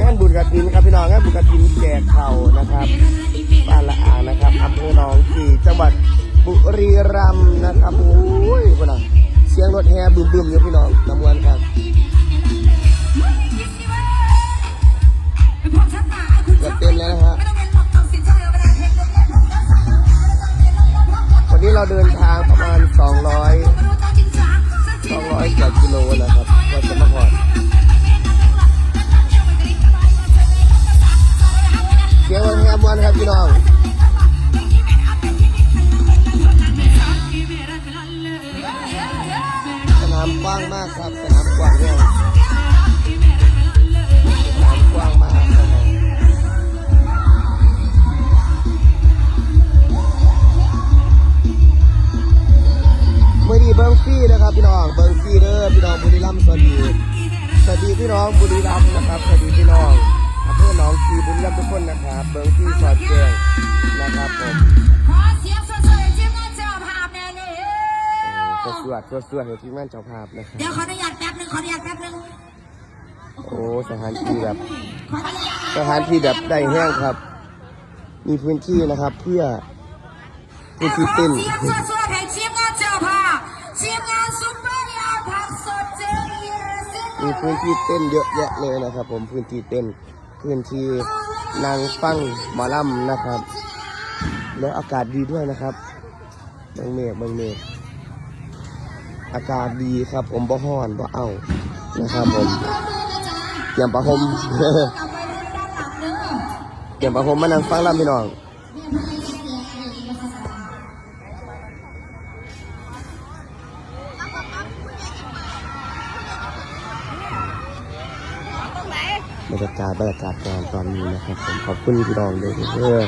งานบุญกระถินครับพี่น้องครับบุญกระถินแจกเข่านะครับบ้านละอ่างนะครับอำเภอหนองกี่จังหวัดบุรีรัมย์นะครับโอ้ยคนน่ะเสียงรถแห่บึมๆอยู่พี่น้องน้ำวนครับเต็มแล้วนะฮะวันนี้เราเดินทางประมาณ 200 200กว่ากิโลนะครับ เสียงวันแฮมวันครับพี่น้องสนามกว้างมากครับสนามกว้างเนี่ยสนามกว้างมากครับเมื่อดีเบิร์ฟรี่นะครับพี่น้องเบิร์ฟรี่เด้อพี่น้องบุรีรัมย์สวัสดีสวัสดีพี่น้องบุรีรัมย์นะครับสวัสดีพี่น้องอำเภอ เบิร์ฟรี่สอดแจ้งนะครับผมขอเสียงสวยๆจิ้มหน้าเจ้าภาพแน่นี่เออสวดสวดสวดให้ทีมงานเจ้าภาพนะครับเดี๋ยวขออนุญาตแป๊บนึงขออนุญาตแป๊บนึงโอ้สถานที่แบบขออนุญาตสถานที่แบบได้แห้งครับ มีพื้นที่นะครับเพื่อพื้นที่เต้นเสียงสวยๆให้จิ้มหน้าเจ้าภาพจิ้มงานซุปเปอร์ยาผักสดเจลีซิมีพื้นที่เต้นเยอะแยะเลยนะครับ ผมพื้นที่เต้น พื้นที่นางฟังหมอลำนะครับ แล้วอากาศดีด้วยนะครับบางเมฆบางเมฆอากาศดีครับ ผมบ่ห้อนบ่เอานะครับผมเตรียมประคมยังเด้อเตรียมประคมมานั่งฟังลำพี่น้อง บรรยากาศบรรยากาศงานตอนนี้นะครับผมขอบคุณพี่น้องเลยเด้อ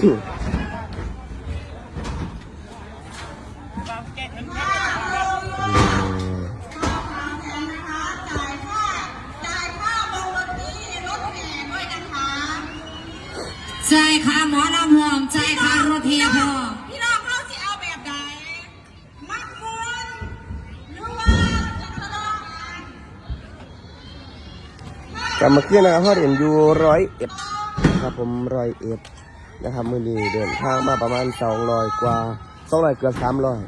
เใจค่ะหมอลำห่วงใจค่ะรถเทียพอพี่น้องเราสิเอาแบบใดมักมวนหรือว่าจะทะเลาะกันกลับมาขึ้นนะครับพ่อเด่นอยู่ร้อยเอ็ดครับผมร้อยเอ็ดนะครับมือนี้เดินทางมาประมาณสองร้อยกว่าสองร้อยเกือบสามร้อย